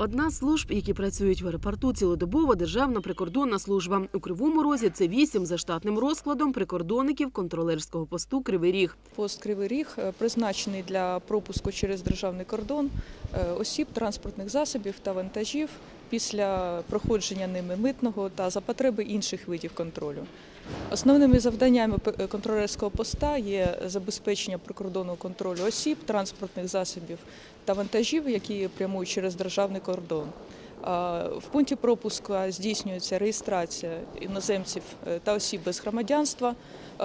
Одна з служб, які працюють в аеропорту цілодобово, державна прикордонна служба. У Кривому Розі це вісім за штатним розкладом прикордонників контролерського посту Кривий Ріг. Пост Кривий Ріг е, призначений для пропуску через державний кордон е, осіб, транспортних засобів та вантажів після проходження ними митного та за потреби інших видів контролю. Основними завданнями контролерського поста є забезпечення прикордонного контролю осіб, транспортних засобів та вантажів, які прямують через державний кордон. В пункті пропуску здійснюється реєстрація іноземців е, та осіб без громадянства. Е,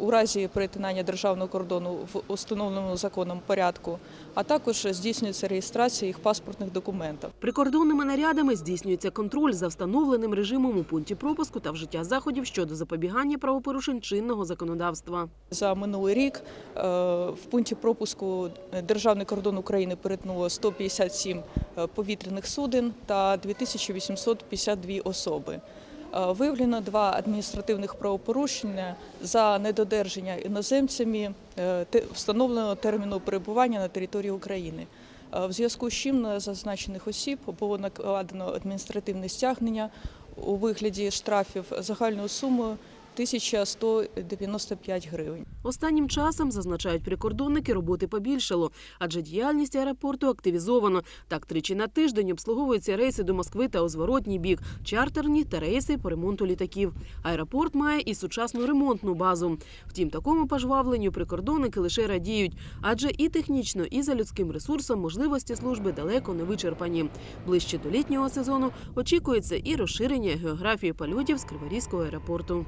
У разі перетинання державного кордону в установленому законом порядку, а також здійснюється реєстрація їх паспортних документів. Прикордонними нарядами здійснюється контроль за встановленим режимом у пункті пропуску та вжиття заходів щодо запобігання правопорушень чинного законодавства. За минулий рік е, в пункті пропуску Державний кордон України перетнуло 157 е, повітряних суден та 2852 особи. Е, Виявлено два адміністративних правопорушення за недодержання іноземцями е, встановленого терміну перебування на території України. Е, В зв'язку з чим на зазначених осіб було накладено адміністративне стягнення у вигляді штрафів загальною сумою 1195 гривень. Останнім часом, зазначають прикордонники, роботи побільшало, адже діяльність аеропорту активізовано. Так, тричі на тиждень обслуговуються рейси до Москви та у зворотній бік, чартерні та рейси по ремонту літаків. Аеропорт має і сучасну ремонтну базу. Втім, такому пожвавленню прикордонники лише радіють, адже і технічно, і за людським ресурсом можливості служби далеко не вичерпані. Ближче до літнього сезону очікується і розширення географії польотів з Криворізького аеропорту.